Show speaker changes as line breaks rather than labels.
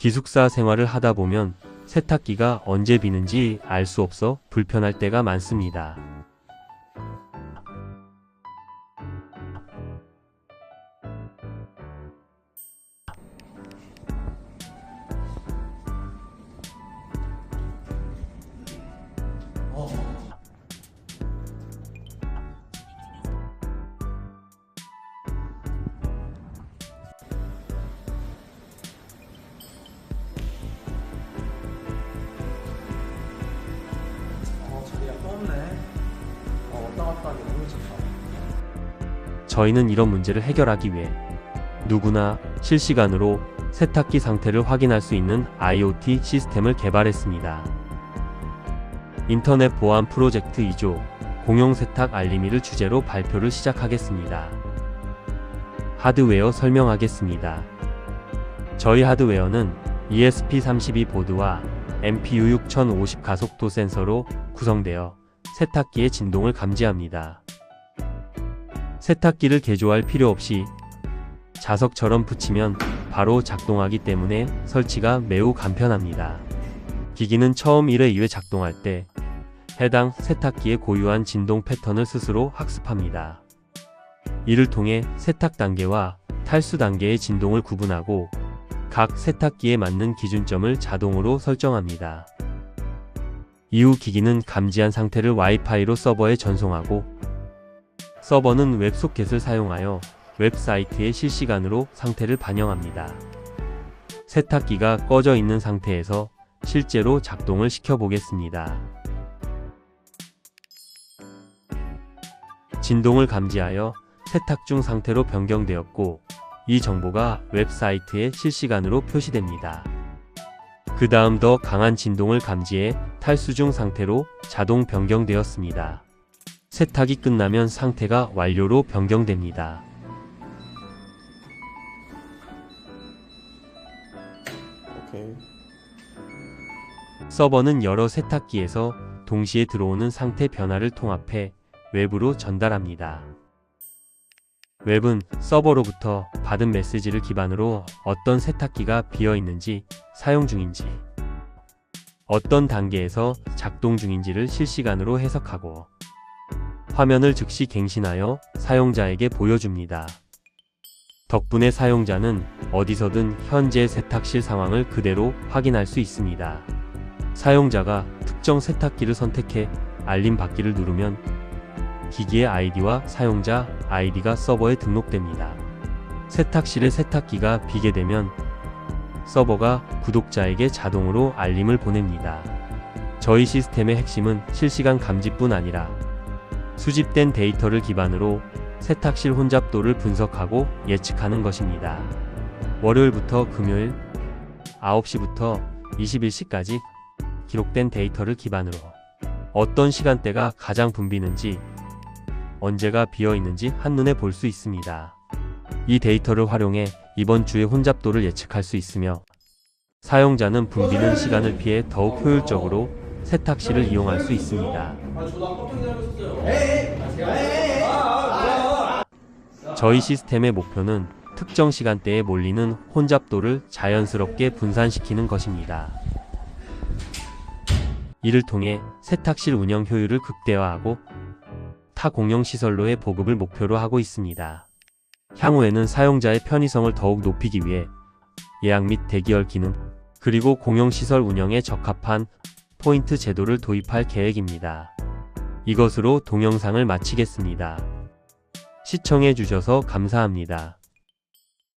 기숙사 생활을 하다 보면 세탁기가 언제 비는지 알 수 없어 불편할 때가 많습니다. 저희는 이런 문제를 해결하기 위해 누구나 실시간으로 세탁기 상태를 확인할 수 있는 IoT 시스템을 개발했습니다. 인터넷 보안 프로젝트 2조 공용 세탁 알림이를 주제로 발표를 시작하겠습니다. 하드웨어 설명하겠습니다. 저희 하드웨어는 ESP32 보드와 MPU 6050 가속도 센서로 구성되어 세탁기의 진동을 감지합니다. 세탁기를 개조할 필요 없이 자석처럼 붙이면 바로 작동하기 때문에 설치가 매우 간편합니다. 기기는 처음 1회 2회 작동할 때 해당 세탁기의 고유한 진동 패턴을 스스로 학습합니다. 이를 통해 세탁 단계와 탈수 단계의 진동을 구분하고 각 세탁기에 맞는 기준점을 자동으로 설정합니다. 이후 기기는 감지한 상태를 와이파이로 서버에 전송하고 서버는 웹소켓을 사용하여 웹사이트에 실시간으로 상태를 반영합니다. 세탁기가 꺼져 있는 상태에서 실제로 작동을 시켜보겠습니다. 진동을 감지하여 세탁 중 상태로 변경되었고, 이 정보가 웹사이트에 실시간으로 표시됩니다. 그 다음 더 강한 진동을 감지해 탈수 중 상태로 자동 변경되었습니다. 세탁이 끝나면 상태가 완료로 변경됩니다.
오케이.
서버는 여러 세탁기에서 동시에 들어오는 상태 변화를 통합해 웹으로 전달합니다. 웹은 서버로부터 받은 메시지를 기반으로 어떤 세탁기가 비어 있는지 사용 중인지 어떤 단계에서 작동 중인지를 실시간으로 해석하고 화면을 즉시 갱신하여 사용자에게 보여줍니다. 덕분에 사용자는 어디서든 현재 세탁실 상황을 그대로 확인할 수 있습니다. 사용자가 특정 세탁기를 선택해 알림 받기를 누르면 기기의 아이디와 사용자 아이디가 서버에 등록됩니다. 세탁실의 세탁기가 비게 되면 서버가 구독자에게 자동으로 알림을 보냅니다. 저희 시스템의 핵심은 실시간 감지뿐 아니라 수집된 데이터를 기반으로 세탁실 혼잡도를 분석하고 예측하는 것입니다. 월요일부터 금요일 9시부터 21시까지 기록된 데이터를 기반으로 어떤 시간대가 가장 붐비는지 언제가 비어 있는지 한눈에 볼 수 있습니다. 이 데이터를 활용해 이번 주의 혼잡도를 예측할 수 있으며 사용자는 붐비는 시간을 피해 더욱 효율적으로 세탁실을 이용할 수 있습니다. 저희 시스템의 목표는 특정 시간대에 몰리는 혼잡도를 자연스럽게 분산시키는 것입니다. 이를 통해 세탁실 운영 효율을 극대화하고 타 공용 시설로의 보급을 목표로 하고 있습니다. 향후에는 사용자의 편의성을 더욱 높이기 위해 예약 및 대기열 기능, 그리고 공용 시설 운영에 적합한 포인트 제도를 도입할 계획입니다. 이것으로 동영상을 마치겠습니다. 시청해 주셔서 감사합니다.